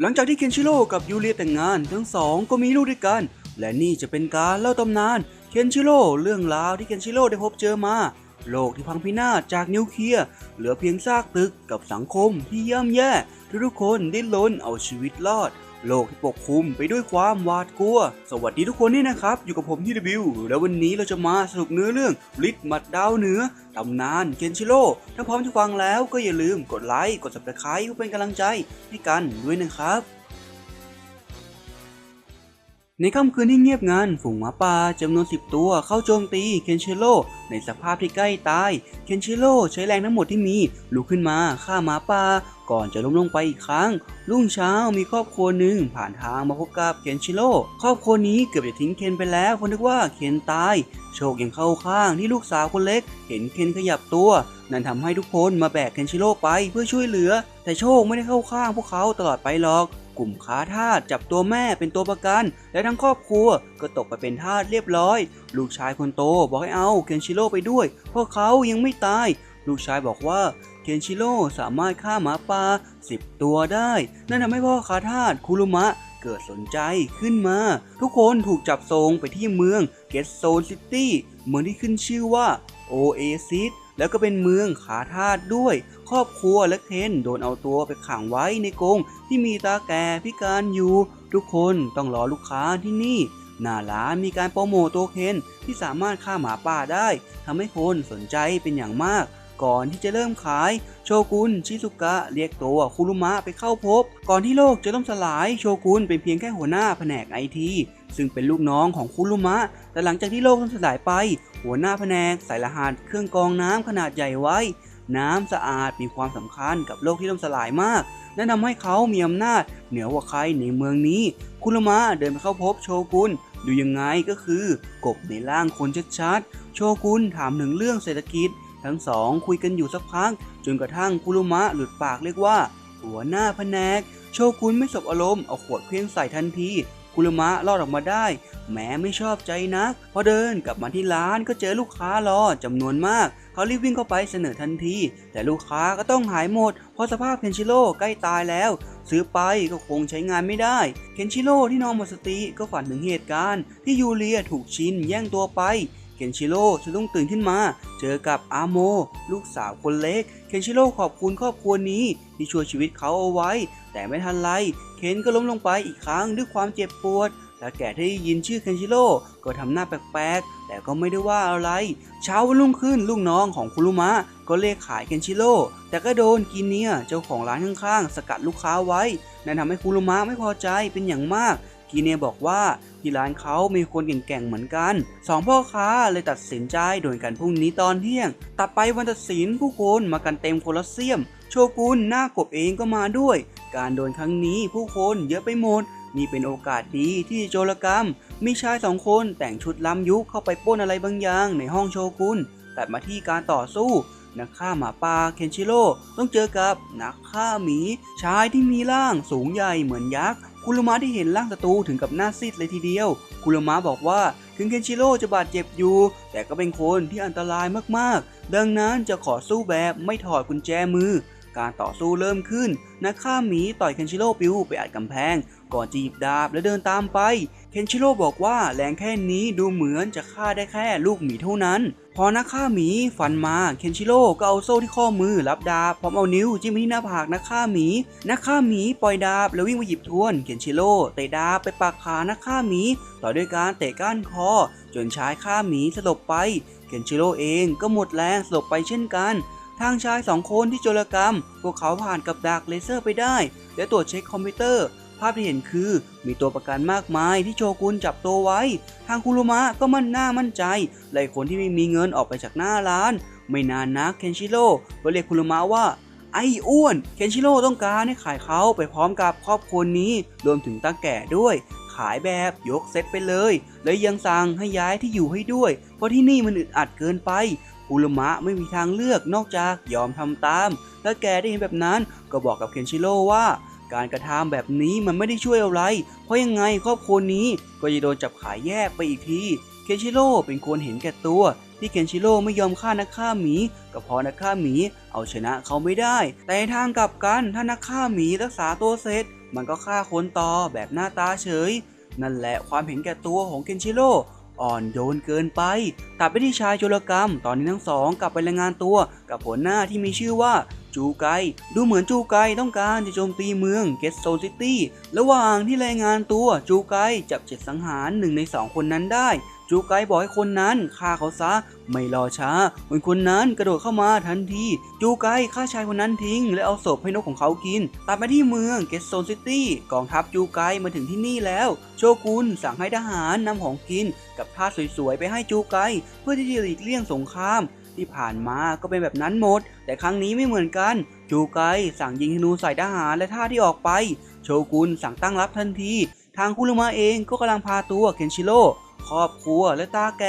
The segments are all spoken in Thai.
หลังจากที่เคนชิโร่กับยูเรียแต่งงานทั้งสองก็มีลูกด้วยกัน และนี่จะเป็นการเล่าตำนานเคนชิโร่เรื่องราวที่เคนชิโร่ได้พบเจอมา โลกที่พังพินาศจากนิวเคลียร์เหลือเพียงซากตึกกับสังคมที่ย่ำแย่ทุกคนดิ้นรนเอาชีวิตรอด โลกที่ปกคลุมไปด้วยความหวาดกลัว สวัสดีทุกคนนี่นะครับ อยู่กับผมที่ดบิวและวันนี้เราจะมาสรุปเนื้อเรื่องลิทมัดดาวเหนือตำนานเคนชิโร่ถ้าพร้อมจะฟังแล้วก็อย่าลืมกดไลค์กด subscribe เพื่อเป็นกำลังใจให้กันด้วยนะครับ ในค่ำคืนที่เงียบงันฝูงหมาป่าจำนวน 10 ตัวเข้าโจมตีเคนเชโร่ในสภาพที่ใกล้ตาย เคนเชโร่ใช้แรงทั้งหมดที่มีลุกขึ้นมาฆ่าหมาป่าก่อนจะล้มลงไปอีกครั้ง รุ่งเช้ามีครอบครัวหนึ่งผ่านทางมาพบกับเคนชิโร่ครอบครัวนี้เกือบจะทิ้งเคนไปแล้วเพราะนึกว่าเคนตาย โชคยังเข้าข้างที่ลูกสาวคนเล็ก เห็นเคนขยับตัว นั่นทำให้ทุกคนมาแบกเคนชิโร่ไปเพื่อช่วยเหลือ แต่โชคไม่ได้เข้าข้างพวกเขาตลอดไปหรอก กลุ่มค้าทาสจับตัวแม่เป็นตัวประกัน และทั้งครอบครัวก็ตกไปเป็นทาสเรียบร้อย ลูกชายคนโตบอกให้เอาเคนชิโร่ไปด้วย เพราะเขายังไม่ตาย ลูกชายบอกว่าเคนชิโร่สามารถฆ่าหมาป่า10 ตัวได้ นั่นทำให้พ่อค้าทาสคุรุมะเกิดสนใจขึ้นมา ทุกคนถูกจับส่งไปที่เมืองเกตโซนซิตี้เมืองที่ขึ้นชื่อว่าโอเอซิส แล้วก็เป็นเมืองขาทาสด้วย ครอบครัวและเคนโดนเอาตัวไปขังไว้ในกรงที่มีตาแก่พิการอยู่ ทุกคนต้องรอลูกค้าที่นี่ หน้าร้านมีการโปรโมตตัวเคนที่สามารถฆ่าหมาป่าได้ทำให้คนสนใจเป็นอย่างมาก ก่อนที่จะเริ่มขาย โชกุนชิซุกะเรียกตัวคุรุมะไปเข้าพบ ก่อนที่โลกจะล่มสลายโชกุนเป็นเพียงแค่หัวหน้าแผนกไอทีซึ่งเป็นลูกน้องของคุรุมะ แต่หลังจากที่โลกล่มสลายไป หัวหน้าแผนกใส่รหัสเครื่องกรองน้ำขนาดใหญ่ไว้ น้ำสะอาดมีความสำคัญกับโลกที่ล่มสลายมากนั่นทำให้เขามีอำนาจเหนือกว่าใครในเมืองนี้ คุรุมะเดินไปเข้าพบโชกุนดูยังไงก็คือกบในร่างคนชัดๆ โชกุนถามถึงเรื่องเศรษฐกิจ ทั้งสองคุยกันอยู่สักพัก จนกระทั่งคุรุมะหลุดปากเรียกว่า หัวหน้าแผนก โชกุนไม่สบอารมณ์เอาขวดเพี้ยงใส่ทันทีคุรุมะรอดออกมาได้ แม้ไม่ชอบใจนักพอเดินกลับมาที่ร้านก็เจอลูกค้ารอจำนวนมาก เขารีบวิ่งเข้าไปเสนอทันที แต่ลูกค้าก็ต้องหายหมด เพราะสภาพเคนชิโร่ใกล้ตายแล้ว ซื้อไปก็คงใช้งานไม่ได้ เคนชิโร่ที่นอนหมดสติก็ฝันถึงเหตุการณ์ ที่ยูเลียถูกชินแย่งตัวไป เคนชิโร่จะต้องตื่นขึ้นมา เจอกับอาโม ลูกสาวคนเล็ก เคนชิโร่ขอบคุณครอบครัวนี้ที่ช่วยชีวิตเขาเอาไว้ แต่ไม่ทันไร เคนก็ล้มลงไปอีกครั้งด้วยความเจ็บปวดและแก่ที่ได้ยินชื่อเคนชิโร่ก็ทำหน้าแปลกๆ แต่ก็ไม่ได้ว่าอะไร เช้าวันรุ่งขึ้นลูกน้องของคุรุมะก็เลขขายเคนชิโร่แต่ก็โดนกินเนียเจ้าของร้านข้างๆ สกัดลูกค้าไว้ นั่นทำให้คุรุมะไม่พอใจเป็นอย่างมากกีเนียบอกว่า ที่ร้านเขามีคนเก่งๆเหมือนกันสองพ่อค้าเลยตัดสินใจโดนกันพรุ่งนี้ตอนเที่ยง ตัดไปวันตัดสินผู้คนมากันเต็มโคลอสเซียม โชกุนหน้ากบเองก็มาด้วย การโดนครั้งนี้ผู้คนเยอะไปหมดนี่เป็นโอกาสดีที่โจรกรรม มีชายสองคนแต่งชุดล้ำยุคเข้าไปป้นอะไรบางอย่างในห้องโชกุนตัดมาที่การต่อสู้นักฆ่าหมาป่าเคนชิโร่ต้องเจอกับนักฆ่าหมี ชายที่มีร่างสูงใหญ่เหมือนยักษ์ คุรุมะที่เห็นร่างศัตรูถึงกับหน้าซีดเลยทีเดียว คุรุมะบอกว่าถึงเคนชิโร่จะบาดเจ็บอยู่ แต่ก็เป็นคนที่อันตรายมากๆ ดังนั้นจะขอสู้แบบไม่ถอดกุญแจมือ การต่อสู้เริ่มขึ้นนักฆ่าหมีต่อยเคนชิโร่ปิวไปอัดกำแพง ก่อนจะหยิบดาบและเดินตามไป เคนชิโร่บอกว่าแรงแค่นี้ดูเหมือนจะฆ่าได้แค่ลูกหมีเท่านั้น พอนักฆ่าหมีฟันมาเคนชิโร่ก็เอาโซ่ที่ข้อมือรับดาบพร้อมเอานิ้วจิ้มไปที่หน้าผากนักฆ่าหมี นักฆ่าหมีปล่อยดาบแล้ววิ่งไปหยิบทวนเคนชิโร่เตะดาบไปปักขานักฆ่าหมี ต่อด้วยการเตะก้านคอ จนชายฆ่าหมีสลบไปเคนชิโร่เองก็หมดแรงสลบไปเช่นกัน ทางชายสองคนที่โจรกรรม พวกเขาผ่านกับดักเลเซอร์ไปได้ และตรวจเช็คคอมพิวเตอร์ ภาพที่เห็นคือมีตัวประกันมากมายที่โชกุนจับตัวไว้ ทางคุรุมะก็มั่นหน้ามั่นใจไล่คนที่ไม่มีเงินออกไปจากหน้าร้าน ไม่นานนักเคนชิโร่ก็เรียกคุรุมะว่าไอ้อ้วน เคนชิโร่ต้องการให้ขายเขาไปพร้อมกับครอบครัวนี้ รวมถึงตาแก่ด้วย ขายแบบยกเซตไปเลย และยังสั่งให้ย้ายที่อยู่ให้ด้วย เพราะที่นี่มันอึดอัดเกินไปคุรุมะไม่มีทางเลือกนอกจากยอมทำตามและแกได้เห็นแบบนั้นก็บอกกับเคนชิโร่ว่า การกระทำแบบนี้มันไม่ได้ช่วยอะไร เพราะยังไงครอบครัวนี้ก็จะโดนจับขายแยกไปอีกที เคนชิโร่เป็นคนเห็นแก่ตัว ที่เคนชิโร่ไม่ยอมฆ่านักฆ่าหมี ก็เพราะนักฆ่าหมีเอาชนะเขาไม่ได้ แต่ทางกลับกันถ้านักฆ่าหมีรักษาตัวเสร็จ มันก็ฆ่าคนต่อแบบหน้าตาเฉย นั่นแหละความเห็นแก่ตัวของเคนชิโร่อ่อนโยนเกินไปตัดไปที่ชายโจรกรรม ตอนนี้ทั้งสองกลับไปรายงานตัวกับหัวหน้าที่มีชื่อว่า จูไก ดูเหมือนจูไกต้องการจะโจมตีเมืองเกสโซซิตี้ระหว่างที่รายงานตัวจูไกจับเจ็ดสังหารหนึ่งในสองคนนั้นได้ จูไกบอกให้คนนั้นฆ่าเขาซะ ไม่รอช้าคนคนนั้นกระโดดเข้ามาทันที จูไกฆ่าชายคนนั้นทิ้ง และเอาศพให้นกของเขากินตัดไปที่เมืองเกสโซนซิตี้กองทัพจูไกมาถึงที่นี่แล้ว โชกุนสั่งให้ทหารนำของกิน กับท่าสวยๆไปให้จูไก เพื่อที่จะหลีกเลี่ยงสงคราม ที่ผ่านมาก็เป็นแบบนั้นหมด แต่ครั้งนี้ไม่เหมือนกัน จูไกสั่งยิงธนูใส่ทหารและท่าที่ออกไป โชกุนสั่งตั้งรับทันที ทางคุรุมาเองก็กำลังพาตัวเคนชิโร่ครอบครัวและตาแก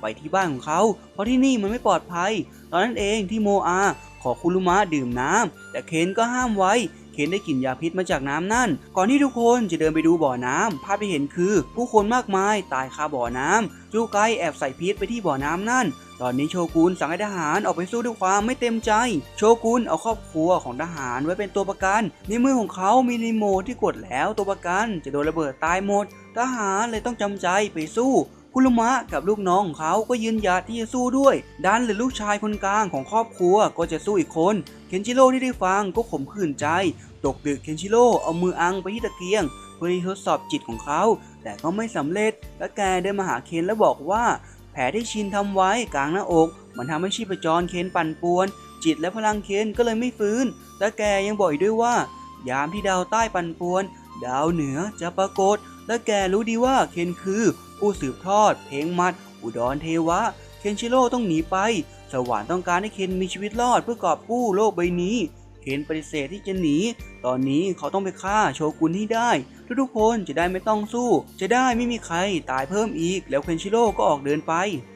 ไปที่บ้านของเขา เพราะที่นี่มันไม่ปลอดภัย ตอนนั้นเองที่โมอาขอคุรุมะดื่มน้ำแต่เคนก็ห้ามไว้ เคนได้กลิ่นยาพิษมาจากน้ำนั่น ก่อนที่ทุกคนจะเดินไปดูบ่อน้ำภาพที่เห็นคือ ผู้คนมากมายตายคาบ่อน้ำจูไกแอบใส่พิษไปที่บ่อน้ำนั่น ตอนนี้โชกุนสั่งให้ทหารออกไปสู้ด้วยความไม่เต็มใจ โชกุนเอาครอบครัวของทหารไว้เป็นตัวประกัน ในมือของเขามีรีโมทที่กดแล้วตัวประกันจะโดนระเบิดตายหมด ทหารเลยต้องจำใจไปสู้ คุรุมะกับลูกน้องของเขาก็ยืนหยัดที่จะสู้ด้วย ดันหรือลูกชายคนกลางของครอบครัวก็จะสู้อีกคน เคนจิโร่ที่ได้ฟังก็ขมขื่นใจ ตกดึกเคนชิโร่เอามืออังไปที่ตะเกียง เพื่อที่ทดสอบจิตของเขา แต่ก็ไม่สำเร็จ และแกเดินมาหาเคนแล้วบอกว่า แผลที่ชินทำไว้กลางหน้าอก มันทำให้ชีพจรเคนปั่นป่วน จิตและพลังเคนก็เลยไม่ฟื้น และแกยังบอกอีกด้วยว่า ยามที่ดาวใต้ปั่นป่วน ดาวเหนือจะปรากฏ และแกรู้ดีว่าเคนคือ ผู้สืบทอด เพลงมัด อุดรเทวะ เคนชิโร่ต้องหนีไป สวรรค์ต้องการให้เคนมีชีวิตรอดเพื่อกอบกู้โลกใบนี้ เคนปฏิเสธที่จะหนี ตอนนี้เขาต้องไปฆ่าโชกุนให้ได้ ทุกๆคนจะได้ไม่ต้องสู้ จะได้ไม่มีใครตายเพิ่มอีก แล้วเคนชิโร่ก็ออกเดินไป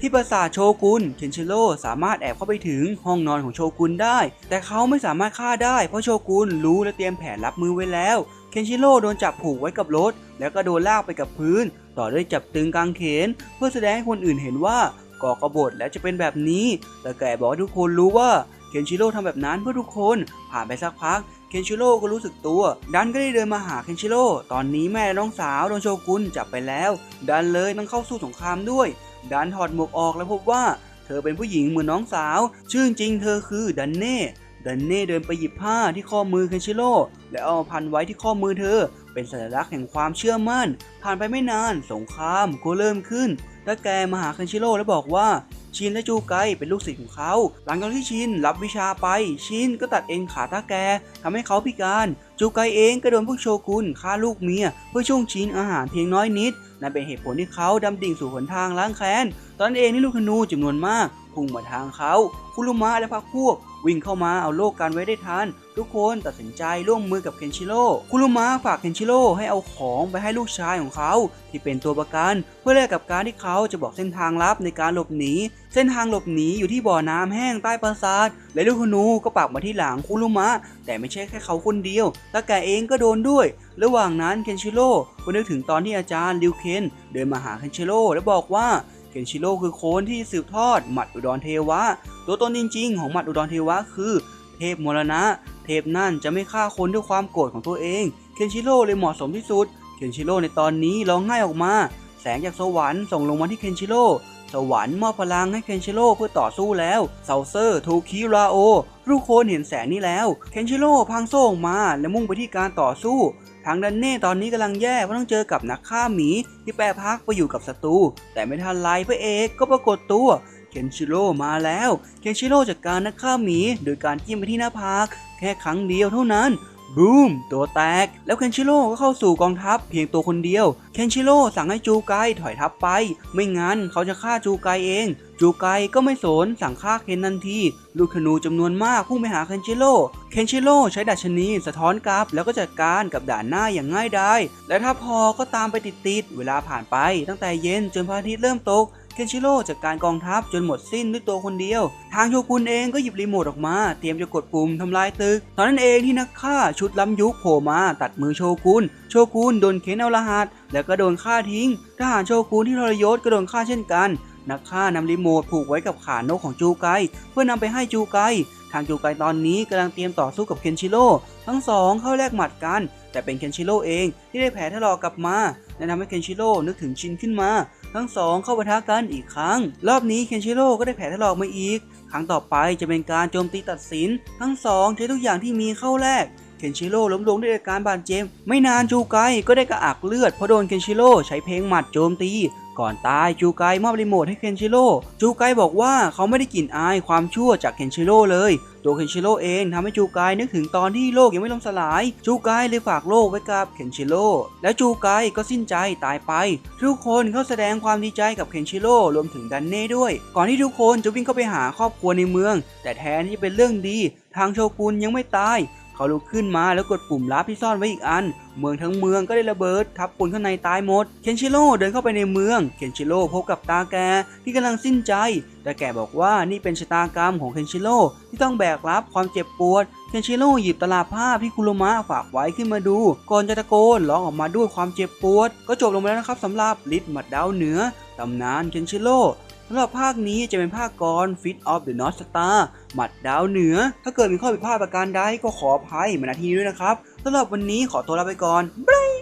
ที่ปราสาทโชกุน เคนชิโร่สามารถแอบเข้าไปถึงห้องนอนของโชกุนได้ แต่เขาไม่สามารถฆ่าได้ เพราะโชกุนรู้และเตรียมแผนรับมือไว้แล้ว เคนชิโร่โดนจับผูกไว้กับรถ แล้วก็โดนลากไปกับพื้น ต่อด้วยจับตึงกางเขน เพื่อแสดงให้คนอื่นเห็นว่าก่อกบฏแล้วจะเป็นแบบนี้ แต่แกบอกให้ทุกคนรู้ว่าเคนชิโร่ทำแบบนั้นเพื่อทุกคน ผ่านไปสักพัก เคนชิโร่ก็รู้สึกตัว ดันก็ได้เดินมาหาเคนชิโร่ ตอนนี้แม่และน้องสาวโดนโชกุนจับไปแล้ว ดันเลยต้องเข้าสู้สงครามด้วย ดันถอดหมวกออกแล้วพบว่า เธอเป็นผู้หญิงเหมือนน้องสาว ชื่อจริงเธอคือดันเน่ ดันเน่เดินไปหยิบผ้าที่ข้อมือเคนชิโร่และเอามาพันไว้ที่ข้อมือเธอ เป็นสัญลักษณ์แห่งความเชื่อมั่น ผ่านไปไม่นานสงครามก็เริ่มขึ้นและแกมาหาเคนชิโร่แล้วบอกว่าชินและจูไกเป็นลูกศิษย์ของเขา หลังจากที่ชินรับวิชาไป ชินก็ตัดเอ็นขาตาแกทำให้เขาพิการ จูไกเองก็โดนพวกโชกุนฆ่าลูกเมีย เพื่อช่วงชินอาหารเพียงน้อยนิด นั่นเป็นเหตุผลที่เขาดำดิ่งสู่หนทางล้างแค้น ตอนนั้นเองที่ลูกธนูจำนวนมาก พุ่งมาทางเขาคุรุมะและพรรคพวก วิ่งเข้ามาเอาโลกกันไว้ได้ทัน ทุกคนตัดสินใจร่วมมือกับเคนชิโร่คุรุมะฝากเคนชิโร่ให้เอาของไปให้ลูกชายของเขา ที่เป็นตัวประกัน เพื่อแลกกับการที่เขาจะบอกเส้นทางลับในการหลบหนี เส้นทางหลบหนีอยู่ที่บ่อน้ำแห้งใต้ปราสาทและลูกธนูก็ปักมาที่หลังคุรุมะ แต่ไม่ใช่แค่เขาคนเดียวตาแกเองก็โดนด้วย ระหว่างนั้นเคนชิโร่ก็นึกถึงตอนที่อาจารย์ริวเคนเดินมาหาเคนชิโร่และบอกว่า เคนชิโร่คือโคนที่สืบทอดหมัดอุดรเทวะ ตัวตนจริง ๆ ของหมัดอุดรเทวะคือ เทพมรณะ เทพนั่นจะไม่ฆ่าคนด้วยความโกรธของตัวเอง เคนชิโร่เลยเหมาะสมที่สุด เคนชิโร่ในตอนนี้ร้องไห้ออกมา แสงจากสวรรค์ส่งลงมาที่เคนชิโร่สวรรค์มอบพลังให้เคนชิโร่เพื่อต่อสู้แล้วเซาเซอร์โทคิราโอทุกคนเห็นแสงนี้แล้ว เคนชิโร่พังโซ่ออกมาและมุ่งไปที่การต่อสู้ ทางดันเน่ตอนนี้กำลังแย่เพราะต้องเจอกับนักฆ่าหมี ที่แปรพักไปอยู่กับศัตรูแต่ไม่ทันไรพระเอกก็ปรากฏตัวเคนชิโร่มาแล้ว เคนชิโร่จัดการนักฆ่าหมี โดยการจิ้มไปที่หน้าผากแค่ครั้งเดียวเท่านั้น บูมตัวแตก แล้วเคนชิโร่ก็เข้าสู่กองทัพเพียงตัวคนเดียว เคนชิโร่สั่งให้จูไกถอยทัพไป ไม่งั้นเขาจะฆ่าจูไกเอง จูไกก็ไม่สนสั่งฆ่าเคนทันทีลูกธนูจำนวนมากพุ่งไปหาเคนชิโร่เคนชิโร่ใช้ดัชนีสะท้อนกลับแล้วก็จัดการกับด่านหน้าอย่างง่ายดายและถ้าพอก็ตามไปติดๆเวลาผ่านไป ตั้งแต่เย็นจนพระอาทิตย์เริ่มตก เคนชิโร่จัดการกองทัพจนหมดสิ้นด้วยตัวคนเดียว ทางโชกุนเองก็หยิบรีโมทออกมา เตรียมจะกดปุ่มทำลายตึก ตอนนั้นเองที่นักฆ่าชุดล้ำยุคโผล่มาตัดมือโชกุน โชกุนโดนเคนเอารหัส แล้วก็โดนฆ่าทิ้ง ทหารโชกุนที่ทรยศก็โดนฆ่าเช่นกัน นักฆ่านำรีโมทผูกไว้กับขานกของจูไก เพื่อนำไปให้จูไก ทางจูไกตอนนี้กำลังเตรียมต่อสู้กับเคนชิโร่ทั้งสองเข้าแลกหมัดกัน แต่เป็นเคนชิโร่เองที่ได้แผลถลอกกลับมาและทำให้เคนชิโร่นึกถึงชินขึ้นมา ทั้งสองเข้าปะทะกันอีกครั้ง รอบนี้เคนชิโร่ก็ได้แผลถลอกมาอีก ครั้งต่อไปจะเป็นการโจมตีตัดสิน ทั้งสองใช้ทุกอย่างที่มีเข้าแลกเคนชิโร่ล้มลงด้วยอาการบาดเจ็บไม่นานจูไกก็ได้กระอักเลือดเพราะโดนเคนชิโร่ใช้เพลงหมัดโจมตี ก่อนตายจูไกมอบรีโมทให้เคนชิโร่จูไกบอกว่าเขาไม่ได้กลิ่นอายความชั่วจากเคนชิโร่เลย ตัวเคนชิโร่เองทำให้จูไกนึกถึงตอนที่โลกยังไม่ล่มสลาย จูไกเลยฝากโลกไว้กับเคนชิโร่และจูไกก็สิ้นใจตายไป ทุกคนเข้าแสดงความดีใจกับเคนชิโร่รวมถึงดันเน่ด้วย ก่อนที่ทุกคนจะวิ่งเข้าไปหาครอบครัวในเมือง แต่แทนที่เป็นเรื่องดี ทางโชกุนยังไม่ตาย เขาลุกขึ้นมาแล้วกดปุ่มลับที่ซ่อนไว้อีกอัน เมืองทั้งเมืองก็ได้ระเบิด ทับคนข้างในตายหมด เคนชิโร่เดินเข้าไปในเมือง เคนชิโร่พบกับตาแกที่กำลังสิ้นใจ แต่แกบอกว่านี่เป็นชะตากรรมของเคนชิโร่ที่ต้องแบกรับความเจ็บปวด เคนชิโร่หยิบตลับผ้าที่คุโรมะฝากไว้ขึ้นมาดู ก่อนจะตะโกนร้องออกมาด้วยความเจ็บปวด ก็จบลงไปแล้วนะครับสำหรับลิทมัดดาวเหนือตำนานเคนชิโร่ สำหรับภาคนี้จะเป็นภาคกร Fit of the North Star หมัดดาวเหนือ ถ้าเกิดมีข้อผิดพลาดประการใดก็ขออภัยมาณที่นี้ด้วยนะครับสำหรับวันนี้ขอตัวลาไปก่อนบาย